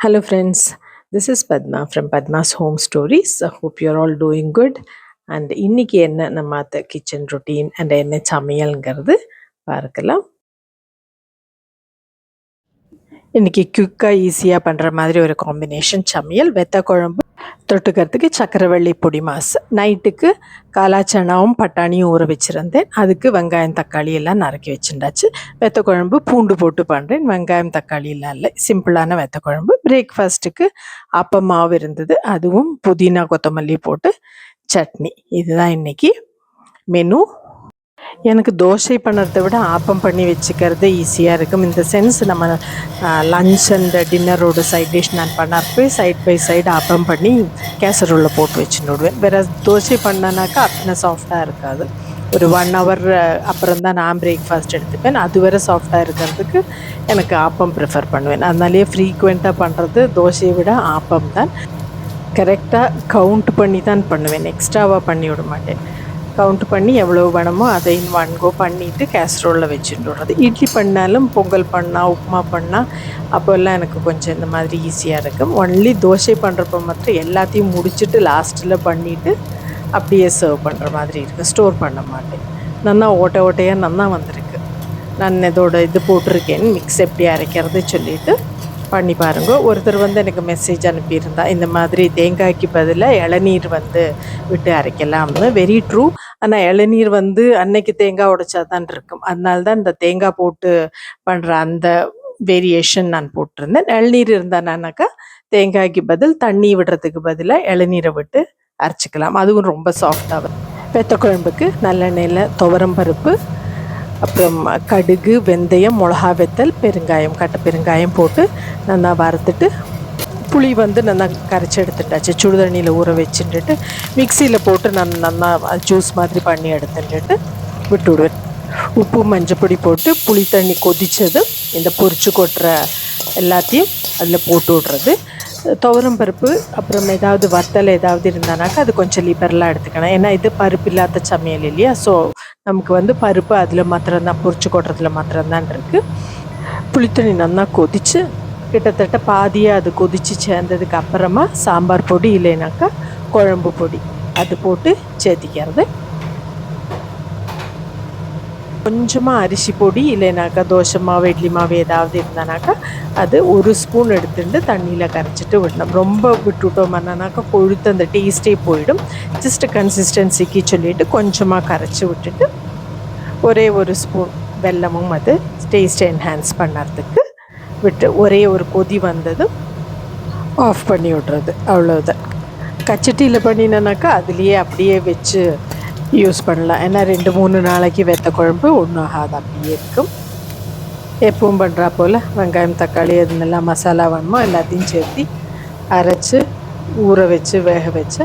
Hello, friends. This is Padma from Padma's Home Stories. I hope you're all doing good. And இன்னைக்கு என்ன நம்ம kitchen routine and என்ன சமையல்ங்கிறது பார்க்கலாம் இன்றைக்கி குயிக்காக ஈஸியாக பண்ணுற மாதிரி ஒரு காம்பினேஷன் சமையல் வெத்த குழம்பு தொட்டுக்கிறதுக்கு சக்கரவள்ளி பொடி மாசு நைட்டுக்கு காலாச்சனாவும் பட்டாணியும் ஊற வச்சுருந்தேன். அதுக்கு வெங்காயம் தக்காளி எல்லாம் நறுக்கி வச்சுருந்தாச்சு. வெத்த குழம்பு பூண்டு போட்டு பண்ணுறேன் வெங்காயம் தக்காளி எல்லாம் இல்லை. சிம்பிளான வெத்த குழம்பு. பிரேக்ஃபாஸ்ட்டுக்கு அப்ப மாவு இருந்தது. அதுவும் புதினா கொத்தமல்லி போட்டு சட்னி. இதுதான் இன்னைக்கு மெனு எனக்கு தோசை பண்ணுறதை விட ஆப்பம் பண்ணி வச்சுக்கிறது ஈஸியாக இருக்கும். இந்த சென்ஸ் நம்ம லஞ்ச் அண்ட் டின்னரோட சைட் டிஷ் நான் பண்ணப்போ சைட் பை சைடு ஆப்பம் பண்ணி கேசரோலில் போட்டு வச்சுன்னு விடுவேன் வேறு தோசை பண்ணனாக்கா அத்தனை சாஃப்டாக இருக்காது. ஒரு ஒன் ஹவர் அப்புறம் தான் நான் பிரேக்ஃபாஸ்ட் எடுத்துப்பேன். அது வரை சாஃப்டாக இருக்கிறதுக்கு எனக்கு ஆப்பம் ப்ரிஃபர் பண்ணுவேன். அதனாலேயே ஃப்ரீக்குவெண்ட்டாக பண்ணுறது தோசையை விட ஆப்பம் தான். கரெக்டாக கவுண்ட் பண்ணி தான் பண்ணுவேன். எக்ஸ்ட்ராவாக பண்ணி விட மாட்டேன். கவுண்ட் பண்ணி எவ்வளோ வேணுமோ அதை இன் ஒன் கோ பண்ணிவிட்டு கேஸ்ட்ரோலில் வச்சுட்டு வர்றது இட்லி பண்ணாலும் பொங்கல் பண்ணால் உப்புமா பண்ணால் அப்போல்லாம் எனக்கு கொஞ்சம் இந்த மாதிரி ஈஸியாக இருக்கும். ஒன்லி தோசை பண்ணுறப்ப மட்டும் எல்லாத்தையும் முடிச்சுட்டு லாஸ்ட்டில் பண்ணிவிட்டு அப்படியே சர்வ் பண்ணுற மாதிரி இருக்குது ஸ்டோர் பண்ண மாட்டேன். நன்னா ஓட்ட ஓட்டையாக நன்னா வந்திருக்கு. நான் இதோட இது போட்டிருக்கேன். மிக்ஸ் எப்படி அரைக்கிறது சொல்லிவிட்டு பண்ணி பாருங்க. ஒருத்தர் வந்து எனக்கு மெசேஜ் அனுப்பியிருந்தா இந்த மாதிரி தேங்காய்க்கு பதிலாக இளநீர் வந்து விட்டு அரைக்கலாம்னு. வெரி ட்ரூ ஆனால் இளநீர் வந்து அன்னைக்கு தேங்காய் உடைச்சா தான் இருக்கும். அதனால தான் இந்த தேங்காய் போட்டு பண்ணுற அந்த வேரியேஷன் நான் போட்டிருந்தேன். இளநீர் இருந்தானாக்கா தேங்காய்க்கு பதில் தண்ணி விடுறதுக்கு பதிலாக இளநீரை விட்டு அரைச்சிக்கலாம். அதுவும் ரொம்ப சாஃப்டாக வெத்த குழம்புக்கு நல்லெண்ணெயில் துவரம் பருப்பு அப்புறம் கடுகு வெந்தயம் மிளகா வெத்தல் பெருங்காயம் கட்டை பெருங்காயம் போட்டு நல்லா வறுத்துட்டு புளி வந்து நல்லா கரைச்சி எடுத்துட்டாச்சு சுடுதண்ணியில் ஊற வச்சுட்டுட்டு மிக்சியில் போட்டு நான் நல்லா ஜூஸ் மாதிரி பண்ணி எடுத்துட்டு விட்டு விடுவேன் உப்பு மஞ்சப்பொடி போட்டு புளி தண்ணி கொதித்தது இந்த பொரிச்சு கொட்டுற எல்லாத்தையும் அதில் போட்டு விட்றது. துவரம் பருப்பு அப்புறம் ஏதாவது வத்தல் ஏதாவது இருந்தானாக்கா அது கொஞ்சம் லிபரலாக எடுத்துக்கணும். ஏன்னா இது பருப்பு இல்லாத சமையல் இல்லையா? ஸோ நமக்கு வந்து பருப்பு அதில் மாத்திரம்தான் பொரிச்சு கொட்டுறதுல மாத்திரம்தான் இருக்குது புளித்தண்ணி நல்லா கொதித்து கிட்டத்தட்ட பாதியாக அது கொதித்து சேர்ந்ததுக்கு அப்புறமா சாம்பார் பொடி இல்லைனாக்கா குழம்பு பொடி. அது போட்டு சேர்த்திக்கிறது கொஞ்சமாக அரிசி பொடி இல்லைனாக்கா தோசை மாவு இட்லி மாவு ஏதாவது இருந்தானாக்கா அது ஒரு ஸ்பூன் எடுத்துட்டு தண்ணியில் கரைச்சிட்டு விடணும். ரொம்ப விட்டுவிட்டோம்னாக்கா கொழுத்து அந்த டேஸ்ட்டே போயிடும். ஜஸ்ட் கன்சிஸ்டன்சிக்கு சொல்லிவிட்டு கொஞ்சமாக கரைச்சி விட்டுட்டு ஒரே ஒரு ஸ்பூன் வெல்லமும் அது டேஸ்ட்டை என்ஹான்ஸ் பண்ணுறதுக்கு விட்டு ஒரே ஒரு கொதி வந்ததும் ஆஃப் பண்ணி விட்றது அவ்வளோதான் கச்சட்டியில் பண்ணினனாக்கா அதுலேயே அப்படியே வச்சு யூஸ் பண்ணலாம். ஏன்னா ரெண்டு மூணு நாளைக்கு வெத்த குழம்பு ஒன்றும் ஆகாது அப்படியே இருக்கும். எப்பவும் பண்ணுறா போல் வெங்காயம் தக்காளி நல்லா மசாலா வேணுமோ எல்லாத்தையும் சேர்த்து அரைச்சி ஊற வச்சு வேக வச்சு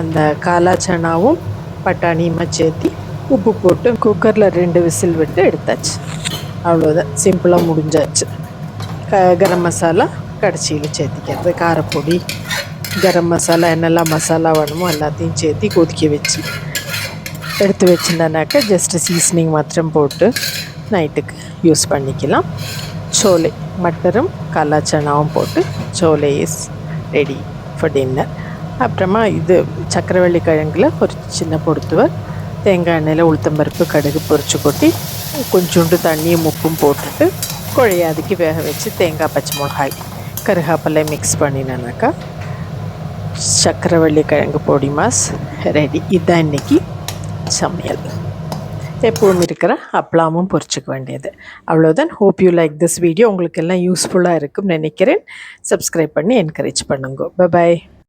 அந்த காலாச்சனாவும் பட்டாணியுமா சேர்த்தி உப்பு போட்டு குக்கரில் ரெண்டு விசில் விட்டு எடுத்தாச்சு. அவ்வளோதான் சிம்பிளாக முடிஞ்சாச்சு. கரம் மசாலா கடைசியில் சேர்த்திக்கிறது. காரப்பொடி கரம் மசாலா என்னெல்லாம் மசாலா வேணுமோ எல்லாத்தையும் சேர்த்து கொதிக்க வச்சு எடுத்து வச்சுருந்தேனாக்கா ஜஸ்ட்டு சீசனிங் மாத்திரம் போட்டு நைட்டுக்கு யூஸ் பண்ணிக்கலாம். சோலை மட்டரும் கலாச்சனாவும் போட்டு சோலை இஸ் ரெடி ஃபார் டின்னர் அப்புறமா இது சக்கரவள்ளி கிழங்குல ஒரு சின்ன பொடுத்துவர் தேங்காய் எண்ணெயில் உளுத்தம்பருப்பு கடுகு பொறிச்சு கொட்டி கொஞ்சோண்டு தண்ணியும் உப்பும் போட்டுட்டு குழையாதுக்கு வேக வச்சு தேங்காய் பச்சை மிளகாய் கருகாப்பிலை மிக்ஸ் பண்ணினாக்கா சக்கரவள்ளி கிழங்கு பொடி மாஸ் ரெடி இதுதான் இன்றைக்கி சமையல் எப்பவும் இருக்கிற அப்பளாமும் பொறிச்சிக்க வேண்டியது அவ்வளோதான் hope you like this video உங்களுக்கு எல்லாம் யூஸ்ஃபுல்லாக இருக்கும்னு நினைக்கிறேன் சப்ஸ்கிரைப் பண்ணி என்கரேஜ் பண்ணுங்க பபாய்